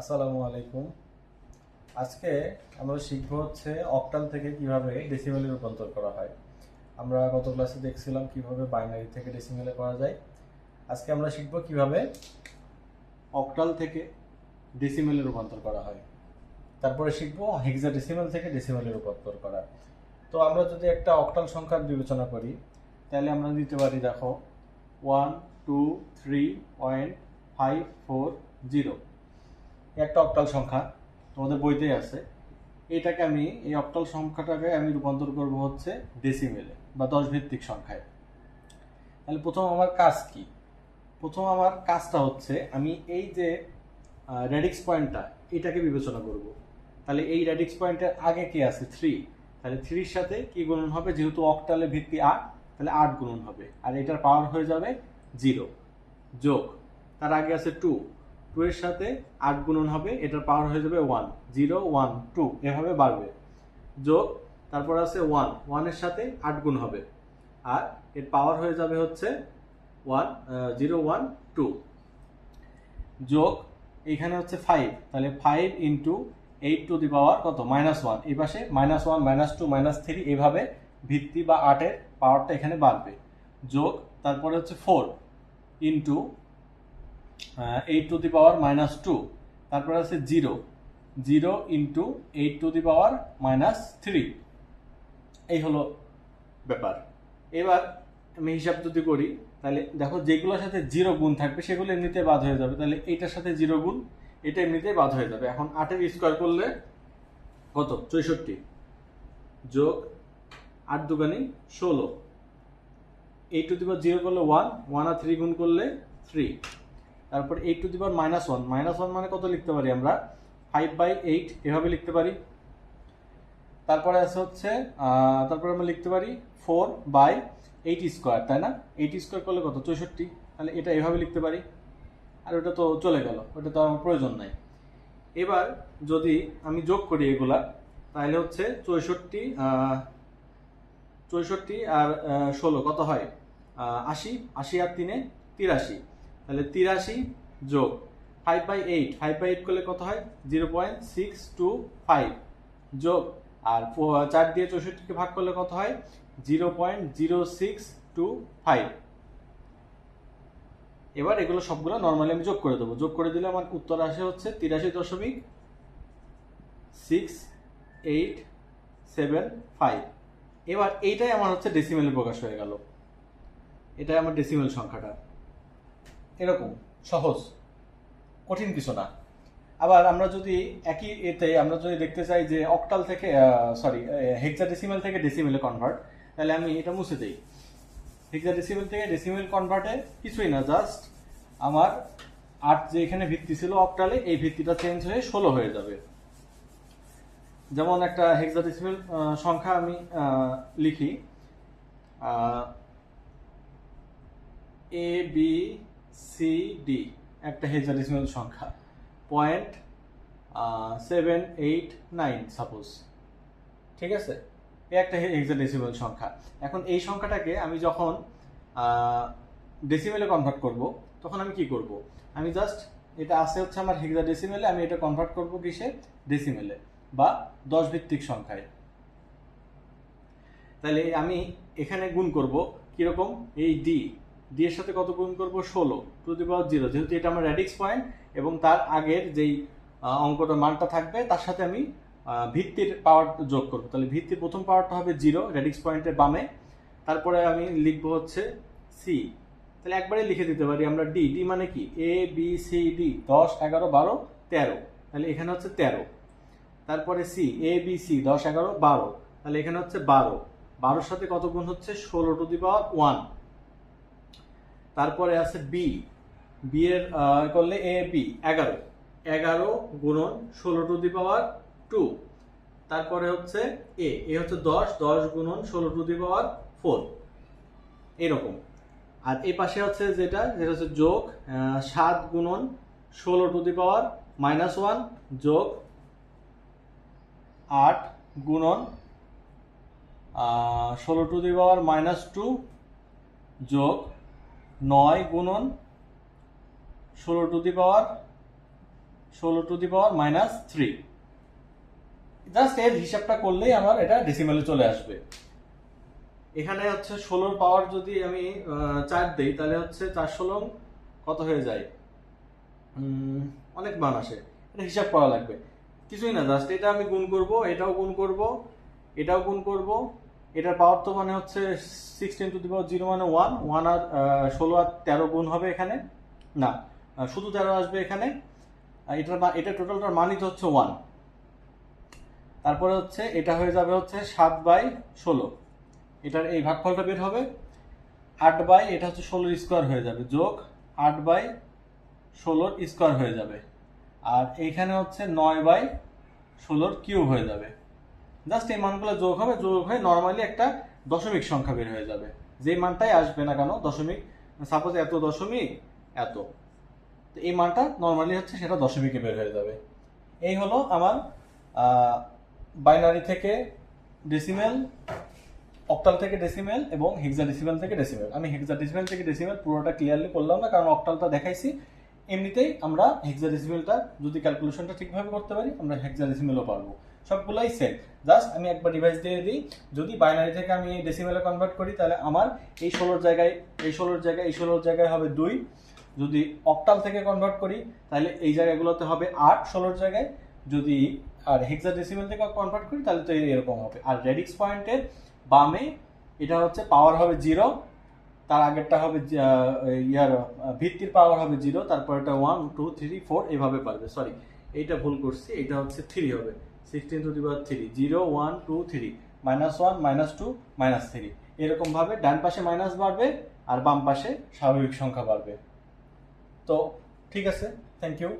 আসসালামু আলাইকুম। আজকে আমরা শিখব হচ্ছে অক্টাল থেকে কীভাবে ডেসিমেলে রূপান্তর করা হয়। আমরা গত ক্লাসে দেখছিলাম কীভাবে বাইনারি থেকে ডেসিমেলে করা যায়। আজকে আমরা শিখব কীভাবে অক্টাল থেকে ডেসিমেলে রূপান্তর করা হয়। তারপরে শিখব হেক্সা ডেসিমেল থেকে ডেসিমেলে রূপান্তর করা। তো আমরা যদি একটা অক্টাল সংখ্যার বিবেচনা করি, তাহলে আমরা দিতে পারি, দেখো one two three point five four zero একটা অক্টাল সংখ্যা তোমাদের বইতেই আছে। এটাকে আমি, এই অক্টাল সংখ্যাটাকে আমি রূপান্তর করব হচ্ছে ডেসিমেলে বা দশ ভিত্তিক সংখ্যায়। তাহলে প্রথম আমার কাজ কি? প্রথম আমার কাজটা হচ্ছে আমি এই যে রেডিক্স পয়েন্টটা এটাকে বিবেচনা করব। তাহলে এই রেডিক্স পয়েন্টের আগে কি আছে? থ্রি তাহলে থ্রির সাথে কি গুণন হবে? যেহেতু অক্টালে ভিত্তি আট, তাহলে আট গুণন হবে। আর এটার পাওয়ার হয়ে যাবে জিরো যোগ। তার আগে আছে টু টু এর সাথে আট গুণন হবে, এটার পাওয়ার হয়ে যাবে ওয়ান জিরো ওয়ান টু এভাবে বাড়বে। যোগ, তারপর আছে ওয়ান ওয়ানের সাথে আট গুণ হবে। আর এর পাওয়ার হয়ে যাবে হচ্ছে ওয়ান জিরো ওয়ান টু যোগ, এখানে হচ্ছে ফাইভ তাহলে five into eight to the power কত? মাইনাস ওয়ান এই পাশে minus one minus two minus three এভাবে ভিত্তি বা আটের পাওয়ারটা এখানে বাড়বে। যোগ, তারপরে হচ্ছে four into eight to the power minus two তারপরে আছে zero zero into eight to the power minus three এই হলো ব্যাপার। এবার আমি হিসাব যদি করি, তাহলে দেখো যেগুলোর সাথে জিরো গুণ থাকবে, সেগুলো এমনিতে বাদ হয়ে যাবে। তাহলে এইটার সাথে জিরো গুণ, এটা এমনিতেই বাদ হয়ে যাবে। এখন আটের স্কোয়ার করলে কত? চৌষট্টি। যোগ আট দুগানি ষোলো। Eight to the power zero করলে ওয়ান ওয়ান আর থ্রি গুণ করলে থ্রি তারপর eight to the power minus one minus one মানে কত লিখতে পারি আমরা? ফাইভ বাই এইট এভাবে লিখতে পারি। তারপরে আছে হচ্ছে তারপরে আমরা লিখতে পারি ফোর বাই এইট স্কোয়ার তাই না? এইট স্কোয়ার করলে কত? চৌষট্টি। তাহলে এটা এভাবে লিখতে পারি। আর ওটা তো চলে গেল। ওটা তো আমার প্রয়োজন নাই। এবার যদি আমি যোগ করি এগুলা, তাহলে হচ্ছে চৌষট্টি চৌষট্টি আর ষোলো, কত হয়? আশি। আশি আর তিনে তিরাশি। তাহলে তিরাশি যোগ five by eight five by eight করলে কত হয়? Zero point six two five যোগ, আর চার দিয়ে চৌষট্টিকে ভাগ করলে কত হয়? Zero point zero six two five এবার এগুলো সবগুলো নর্মালি আমি যোগ করে দেবো। যোগ করে দিলে আমার উত্তর আসে হচ্ছে তিরাশি দশমিক সিক্স এইট সেভেন ফাইভ এবার এইটাই আমার হচ্ছে ডেসিমেলে প্রকাশ হয়ে গেল। এটাই আমার ডেসিমেল সংখ্যাটা। এরকম, সহজ, কঠিন কিছু না। আবার আমরা যদি একই এতে, আমরা যদি দেখতে চাই যে অক্টাল থেকে সরি হেক্সাডেসিমেল থেকে ডেসিমেলে কনভার্ট তাহলে আমি এটা মুছে দিই। হেক্সাডেসিমেল থেকে ডেসিমেল কনভার্টে কিছুই না জাস্ট আমার আট যে এখানে ভিত্তি ছিল অক্টালে, এই ভিত্তিটা চেঞ্জ হয়ে ষোলো হয়ে যাবে। যেমন একটা হেক্সাডেসিমেল সংখ্যা আমি লিখি এ বি সি ডি একটা হেক্সাডেসিমেল সংখ্যা। Point seven eight nine suppose ঠিক আছে? এ একটা হেক্সাডেসিমেল সংখ্যা। এখন এই সংখ্যাটাকে আমি যখন ডেসিমেলে কনভার্ট করব, তখন আমি কি করব? আমি জাস্ট এটা আছে হচ্ছে আমার হেক্সাডেসিমেলে আমি এটা কনভার্ট করব কিসে? ডেসিমেলে বা দশ ভিত্তিক সংখ্যায়। তাহলে আমি এখানে গুণ করব কীরকম? এই ডি এর সাথে কত গুণ করব? ষোলো। To the power zero. যেহেতু এটা আমার র্যাডিক্স পয়েন্ট এবং তার আগের যেই অঙ্কটার মানটা থাকবে, তার সাথে আমি ভিত্তির পাওয়ার যোগ করব। তাহলে ভিত্তির প্রথম পাওয়ারটা হবে জিরো র্যাডিক্স পয়েন্টের বামে। তারপরে আমি লিখব হচ্ছে সি তাহলে একবারে লিখে দিতে পারি আমরা ডি ডি মানে কি? এ বি সি ডি দশ, এগারো, বারো, তেরো। তাহলে এখানে হচ্ছে তেরো। তারপরে সি এ বি সি দশ, এগারো, বারো। তাহলে এখানে হচ্ছে বারো। বারোর সাথে কত গুণ হচ্ছে? ষোলো টু দি পাওয়ার ওয়ান তারপরে আছে বি বি এর করলে এ বি এগারো। এগারো গুণন ষোলো টু দি পাওয়ার টু। তারপরে হচ্ছে এ এ হচ্ছে দশ দশ গুণন ষোলো টু দি পাওয়ার ফোর। এরকম। আর এই পাশে হচ্ছে যেটা যেটা হচ্ছে যোগ সাত গুণন ষোলো to the power minus one যোগ আট গুণন ষোলো to the power minus two যোগ নয় গুণন ষোলো টু দি পাওয়ার, ষোলো to the power minus three. Just এর হিসাবটা করলেই আমার এটা ডেসিমেলে চলে আসবে। এখানে হচ্ছে ষোলোর পাওয়ার যদি আমি চার দিই, তাহলে হচ্ছে চার ষোলো কত হয়ে যায়? অনেক মান আসে। এটা হিসাব করা লাগবে। কিছুই না, জাস্ট এটা আমি গুণ করব, এটাও গুণ করব, এটাও গুণ করব এটার পাওয়ার তো মানে হচ্ছে sixteen to the power zero মানে ওয়ান ওয়ান আর ষোলো আর তেরো গুণ হবে এখানে। না শুধু তেরো আসবে এখানে। এটার এটা টোটালটার মানই তো হচ্ছে ওয়ান তারপরে হচ্ছে এটা হয়ে যাবে হচ্ছে সাত বাই ষোলো। এটার এই ভাগফলটা বের হবে। আট বাই, এটা হচ্ছে ষোলোর স্কোয়ার হয়ে যাবে। যোগ আট বাই ষোলোর স্কোয়ার হয়ে যাবে। আর এইখানে হচ্ছে নয় বাই ষোলোর কিউব হয়ে যাবে। জাস্ট এই মানগুলো যোগ হবে, যোগ হয়ে নর্মালি একটা দশমিক সংখ্যা বের হয়ে যাবে। যে মানটাই আসবে না কেন, দশমিক সাপোজ এত দশমিক, এত। তো এই মানটা নর্মালি হচ্ছে সেটা দশমিকে বের হয়ে যাবে। এই হলো আমার বাইনারি থেকে ডেসিমেল অক্টাল থেকে ডেসিমেল এবং হেক্সা ডেসিমেল থেকে ডেসিমেল আমি হেক্সা ডেসিমেল থেকে ডেসিমেল পুরোটা ক্লিয়ারলি করলাম না, কারণ অক্টালটা দেখাইছি। এমনিতেই আমরা হেক্সা ডেসিমেলটা যদি ক্যালকুলেশনটা ঠিকভাবে করতে পারি, আমরা হেক্সা ডেসিমেলও পারব। সবগুলাই সেম জাস্ট আমি একবার ডিভাইস দিয়ে দিই। যদি বাইনারি থেকে আমি ডেসিমেলে কনভার্ট করি, তাহলে আমার এই ষোলোর জায়গায়, এই ষোলোর জায়গায়, এই ষোলোর জায়গায় হবে দুই। যদি অক্টাল থেকে কনভার্ট করি, তাহলে এই জায়গাগুলোতে হবে আট ষোলোর জায়গায়। যদি, আর হেক্সা ডেসিমেল থেকে কনভার্ট করি, তাহলে তো এরকম হবে। আর রেডিক্স পয়েন্টের বামে, এটা হচ্ছে পাওয়ার হবে জিরো তার আগেরটা হবে ইয়ার ভিত্তির পাওয়ার হবে জিরো তারপর এটা ওয়ান টু থ্রি ফোর এভাবে পারবে। সরি এইটা ভুল করছি। এটা হচ্ছে থ্রি হবে। Sixteen to the power three zero one two three minus one minus two minus three এরকমভাবে ডান পাশে মাইনাস বাড়বে আর বাম পাশে স্বাভাবিক সংখ্যা বাড়বে। তো, ঠিক আছে থ্যাংক ইউ